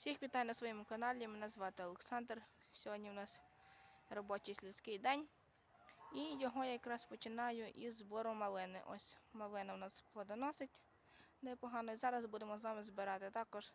Всіх вітаю на своєму каналі. Мене звати Олександр. Сьогодні у нас робочий слідський день. І його я якраз починаю із збору малини. Ось малина у нас плодоносить непогано. І зараз будемо з вами збирати. Також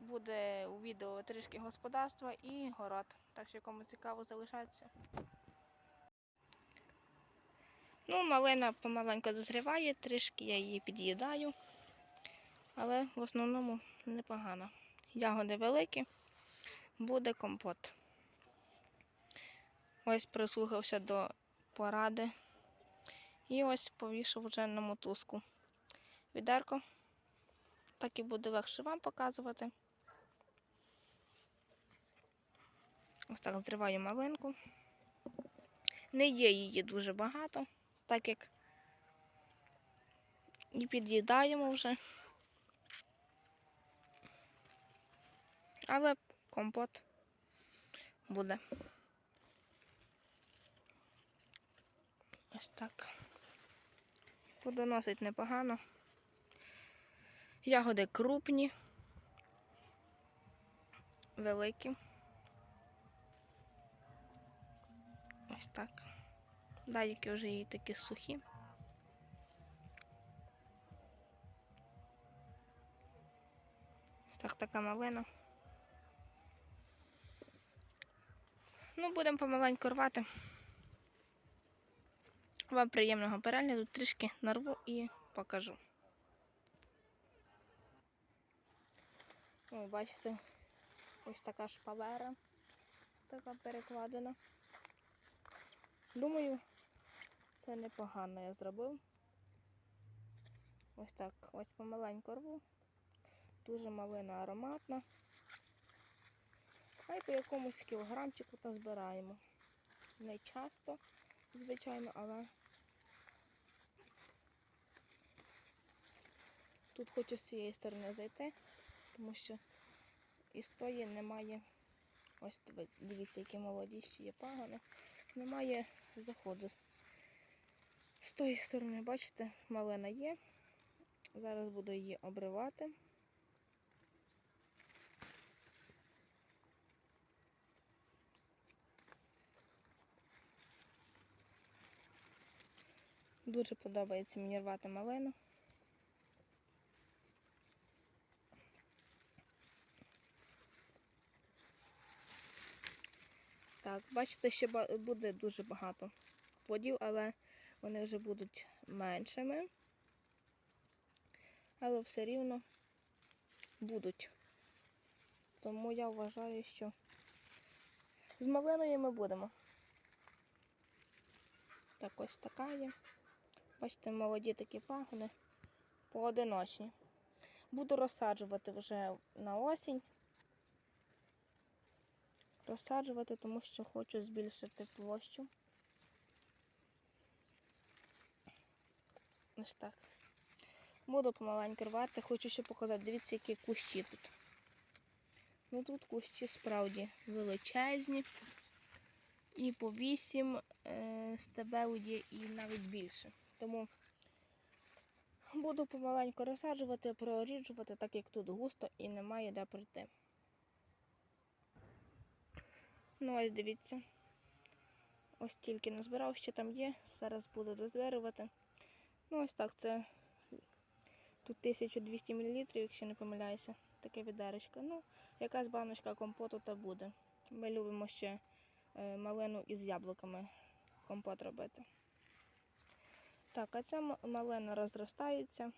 буде у відео трішки господарства і город. Так що кому цікаво залишатися. Ну, малина помаленьку дозріває, трішки я її під'їдаю, але в основному непогано. Ягоди великі, буде компот. Ось прислухався до поради. І ось повішав вже на мотузку. Відерко. Так і буде легше вам показувати. Ось так зриваю малинку. Не є її дуже багато, так як і під'їдаємо вже. Але компот буде. Ось так. Плодоносить непогано. Ягоди крупні, великі. Ось так. Дайки вже її такі сухі. Ось так така малина. Ну, будемо помаленьку рвати. Вам приємного перегляду, трішки нарву і покажу. О, бачите, ось така шпалера, така перекладена. Думаю, це непогано я зробив. Ось так, ось помаленьку рву. Дуже малина ароматна. А й по якомусь кілограмчику то збираємо. Не часто, звичайно, але тут хочу з цієї сторони зайти, тому що із тої немає. Ось дивіться, які молоді ще є пагони. Немає заходу. З тої сторони, бачите, малина є. Зараз буду її обривати. Дуже подобається мені рвати малину. Так, бачите, ще буде дуже багато плодів, але вони вже будуть меншими. Але все рівно будуть. Тому я вважаю, що з малиною ми будемо. Так ось така є. Бачите, молоді такі пагони поодиночні. Буду розсаджувати вже на осінь. Розсаджувати, тому що хочу збільшити площу. Ось так. Буду помаленьку рвати. Хочу ще показати, дивіться, які кущі тут. Ну тут кущі справді величезні. І по 8 е, стебел є і навіть більше. Тому буду помаленьку розсаджувати, проріджувати, так як тут густо і немає де пройти. Ну ось дивіться. Ось тільки назбирав, що там є. Зараз буду дозбирувати. Ну ось так, це тут 1200 мл, якщо не помиляюся, таке відеречко. Ну, якась баночка компоту та буде. Ми любимо ще е, малину із яблуками компот робити. Так, а ця м- малина розростається.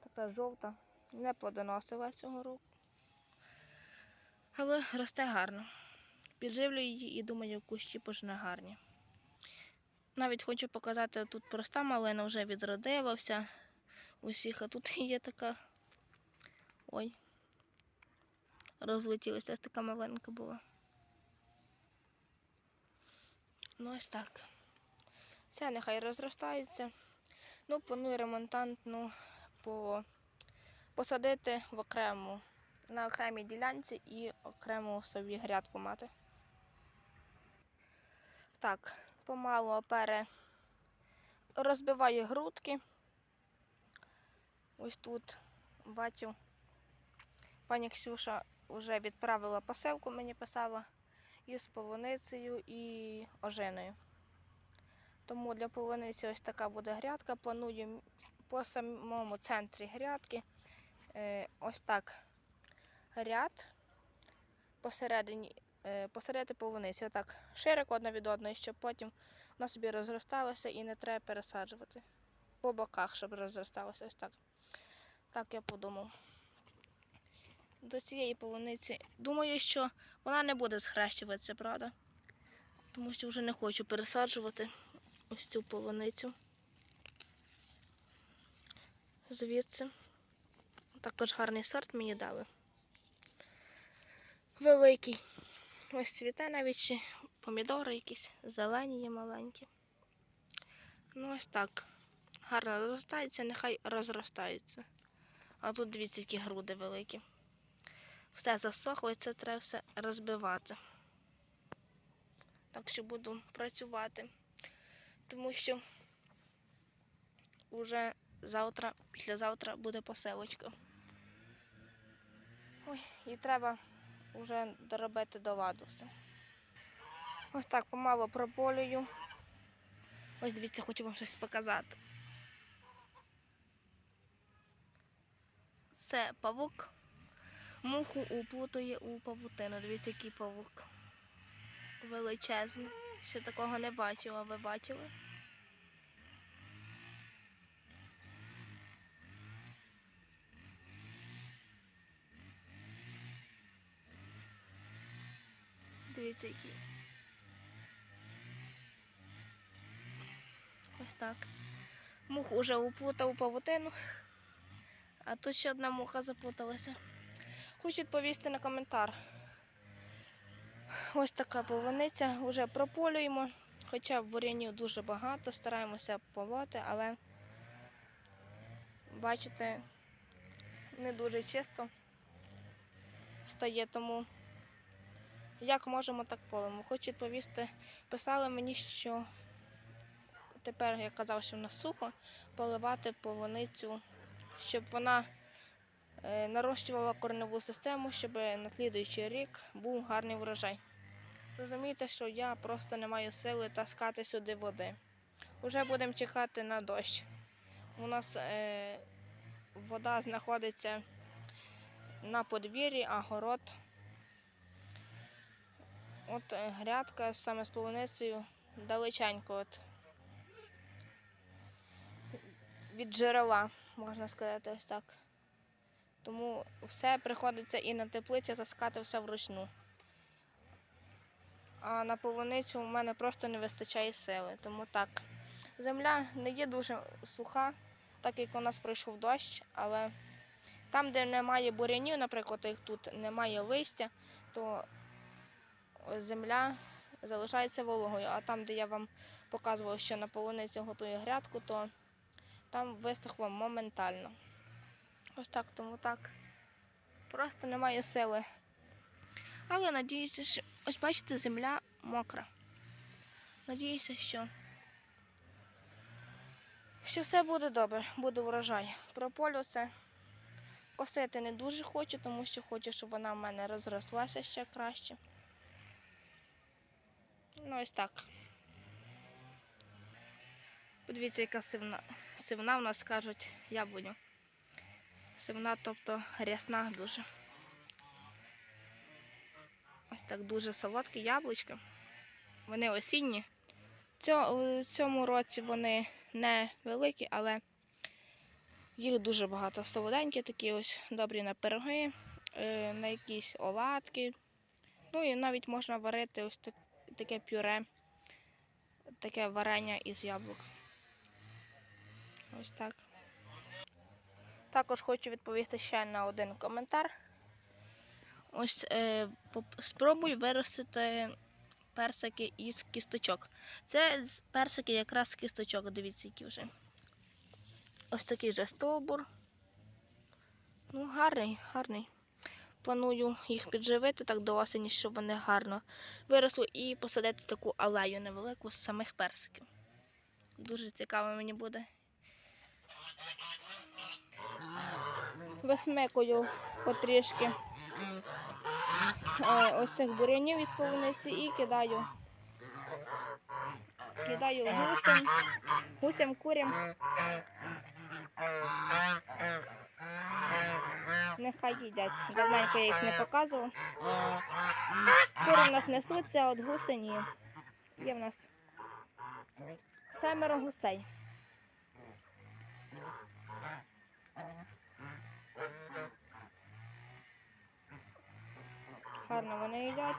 Така жовта, не плодоносила цього року. Але росте гарно. Підживлю її і думаю, кущі пожне гарні. Навіть хочу показати, тут проста малина вже відродилася усіх, а тут є така. Ой. Розлетілася, ось така маленька була. Ну ось так. Ця нехай розростається. Ну, планую ремонтантну по... посадити в окрему, на окремій ділянці і окрему собі грядку мати. Так, помалу пере розбиваю грудки. Ось тут бачу Пані Ксюша вже відправила посилку, мені писала із полуницею і ожиною. Тому для полуниці ось така буде грядка. Планую по самому центрі грядки. е, Ось так ряд посередині, е, посередині полуниці. Отак широко одна від одної, щоб потім вона собі розросталася і не треба пересаджувати. По боках, щоб розросталося ось так. Так я подумав. До цієї полуниці. Думаю, що вона не буде схрещуватися, правда? Тому що вже не хочу пересаджувати ось цю полуницю. Звідси. Також гарний сорт мені дали. Великий. Ось цвіте навіть ще помідори якісь, зелені є маленькі. Ну ось так. Гарно розростається, нехай розростаються. А тут дивіться, які груди великі. Все засохло і це треба все розбивати. Так що буду працювати. Тому що вже завтра, післязавтра буде поселочка. Ой, і треба вже доробити до ладу все. Ось так помало прополюю. Ось дивіться, хочу вам щось показати. Це павук. Муху упутує у павутину. Дивіться, який павук. Величезний. Ще такого не бачила, ви бачили? Дивіться, який. Ось так. Мух уже уплутав павутину, а тут ще одна муха запуталася. Хочу відповісти на коментар. Ось така полуниця. Вже прополюємо. Хоча бур'янів дуже багато, стараємося полоти, але бачите, не дуже чисто стає, тому як можемо, так полимо. Хочу відповісти, писали мені, що тепер я казав, що в нас сухо, поливати полуницю, щоб вона е, нарощувала кореневу систему, щоб на слідуючий рік був гарний врожай. Розумієте, що я просто не маю сили таскати сюди води. Уже будемо чекати на дощ. У нас е, вода знаходиться на подвір'ї, а город. От е, грядка саме з полуницею далеченько от від джерела, можна сказати, ось так. Тому все приходиться і на теплиці таскати все вручну. А на полуницю у мене просто не вистачає сили. Тому так. Земля не є дуже суха, так як у нас пройшов дощ, але там, де немає бурянів, наприклад, як тут немає листя, то земля залишається вологою. А там, де я вам показувала, що на полуниці готую грядку, то там висохло моментально. Ось так, тому так. Просто немає сили. Але надіюся, що ось бачите, земля мокра. Надіюся, що, що все буде добре, буде урожай. Про це косити не дуже хочу, тому що хочу, щоб вона в мене розрослася ще краще. Ну, ось так. Подивіться, яка сивна, сивна в нас кажуть яблуню. Сивна, тобто рясна дуже. Ось так дуже солодкі яблучка. Вони осінні. У цьому році вони не великі, але їх дуже багато. Солоденькі, такі ось добрі на пироги, е, на якісь оладки. Ну і навіть можна варити ось таке пюре, таке варення із яблук. Ось так. Також хочу відповісти ще на один коментар. Ось е, спробуй виростити персики із кісточок. Це персики якраз з кісточок, дивіться, які вже. Ось такий же стовбур. Ну, гарний, гарний. Планую їх підживити так до осені, щоб вони гарно виросли і посадити таку алею невелику з самих персиків. Дуже цікаво мені буде. висмикую потрішки ось цих бурянів із полуниці і кидаю. Кидаю гусям, гусям, курям. Нехай їдять. Давненько я їх не показував. Кури в нас несуться, а от гуси ні. Є в нас семеро гусей. Гарно вони їдять.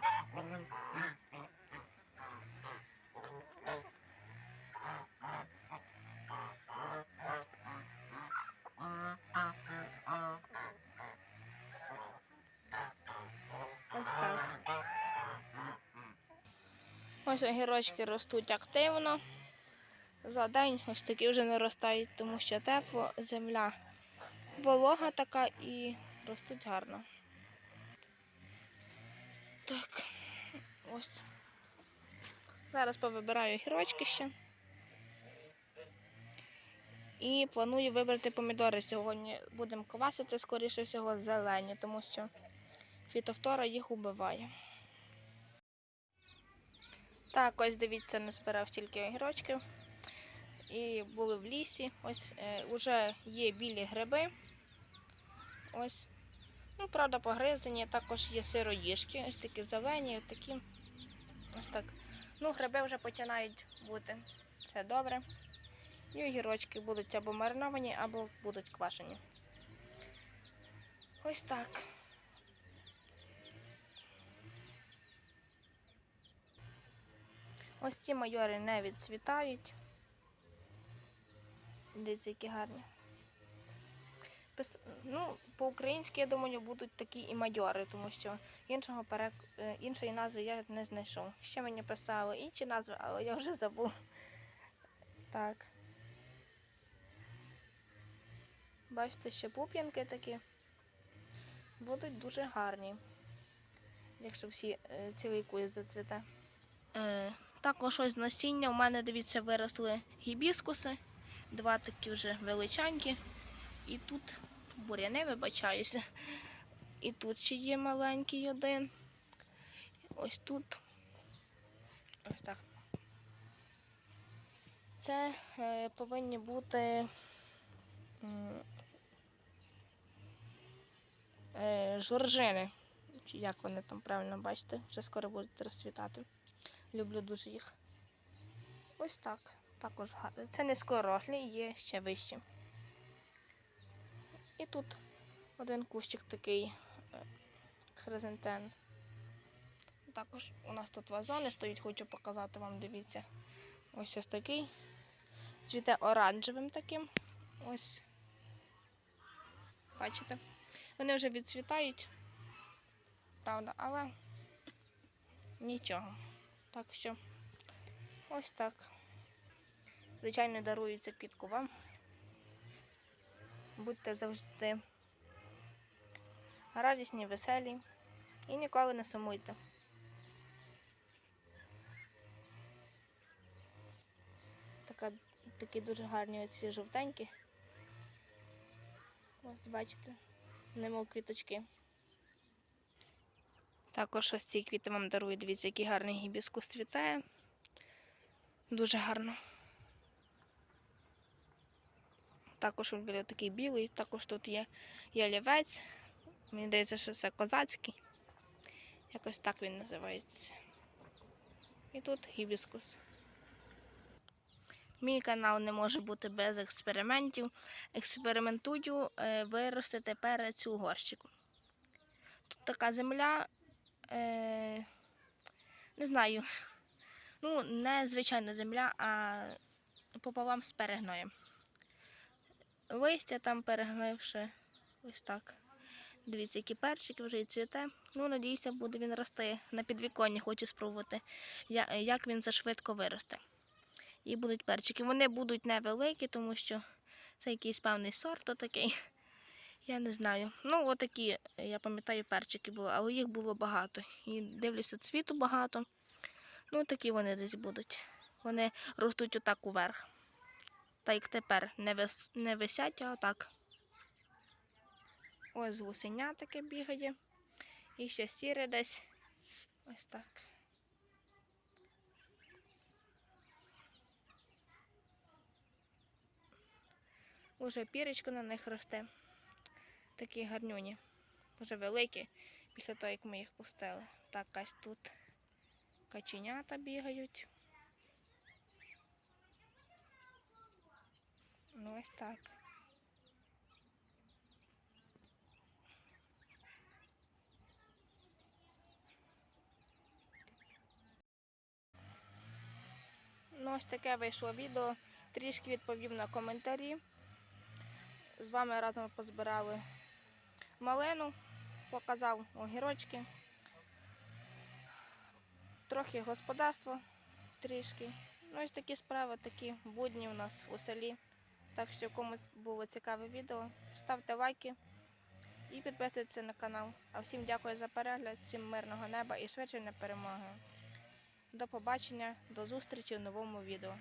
Ось так. Ось огірочки ростуть активно. За день ось такі вже наростають, тому що тепло, земля волога така і ростуть гарно. Так, ось. Зараз повибираю огірочки ще. І планую вибрати помідори сьогодні. Будемо квасити, скоріше всього, зелені, тому що фітофтора їх убиває. Так, ось дивіться, назбирав тільки огірочків. І були в лісі. Ось е, уже є білі гриби. Ось. Ну, правда, погризані, також є сироїжки, ось такі зелені, ось такі. Ось так. Ну, гриби вже починають бути. Це добре. І огірочки будуть або мариновані, або будуть квашені. Ось так. Ось ці майори не відцвітають. Дивіться, які гарні. Пис- Ну, по-українськи, я думаю, будуть такі і майори, тому що іншого перек... е, іншої назви я не знайшов. Ще мені писали інші назви, але я вже забув. Так. Бачите, ще пуп'янки такі. Будуть дуже гарні, якщо всі е, цілий кусь зацвіте. Е, також ось насіння у мене, дивіться, виросли гібіскуси. Два такі вже величенькі. І тут буряни, вибачаюся. І тут ще є маленький один. Ось тут. Ось так. Це е, повинні бути е, жоржини. Чи як вони там правильно бачите, вже скоро будуть розцвітати. Люблю дуже їх. Ось так. Також гарно. Це низькорослі, є ще вищі. І тут один кущик такий е, хризантен. Також у нас тут вазони стоять, хочу показати вам, дивіться. Ось ось такий. Цвіте оранжевим таким. Ось. Бачите? Вони вже відцвітають, правда, але нічого. Так що ось так. Звичайно, дарую цю квітку вам. Будьте завжди радісні, веселі і ніколи не сумуйте. Така, такі дуже гарні оці жовтенькі. Ось бачите, немов квіточки. Також ось ці квіти вам дарую, дивіться, який гарний гібіскус цвітає. Дуже гарно. Також він біля такий білий, також тут є ялівець. Мені здається, що це козацький. Якось так він називається. І тут гібіскус. Мій канал не може бути без експериментів. Експериментую е, виростити перець у горщику. Тут така земля, е, не знаю, ну, не звичайна земля, а пополам з перегноєм. Листя там перегнивши. Ось так. Дивіться, які перчики вже і цвіте. Ну, надіюся, буде він рости на підвіконні, хочу спробувати, як він зашвидко виросте. І будуть перчики. Вони будуть невеликі, тому що це якийсь певний сорт такий. Я не знаю. Ну, отакі, я пам'ятаю, перчики були, але їх було багато. І дивлюся, цвіту багато. Ну, такі вони десь будуть. Вони ростуть отак уверх. Та як тепер не, вис... не висять, а отак. Ось гусеня таке бігає. І ще сіре десь. Ось так. Уже пірочка на них росте. Такі гарнюні. Вже великі, після того, як ми їх пустили. Так, ось тут каченята бігають. Ну, ось так. Ну, ось таке вийшло відео. Трішки відповів на коментарі. З вами разом позбирали малину, показав огірочки. Трохи господарство трішки. Ну, ось такі справи, такі будні у нас у селі. Так що комусь було цікаве відео, ставте лайки і підписуйтесь на канал. А всім дякую за перегляд, всім мирного неба і швидше на перемоги. До побачення, до зустрічі в новому відео.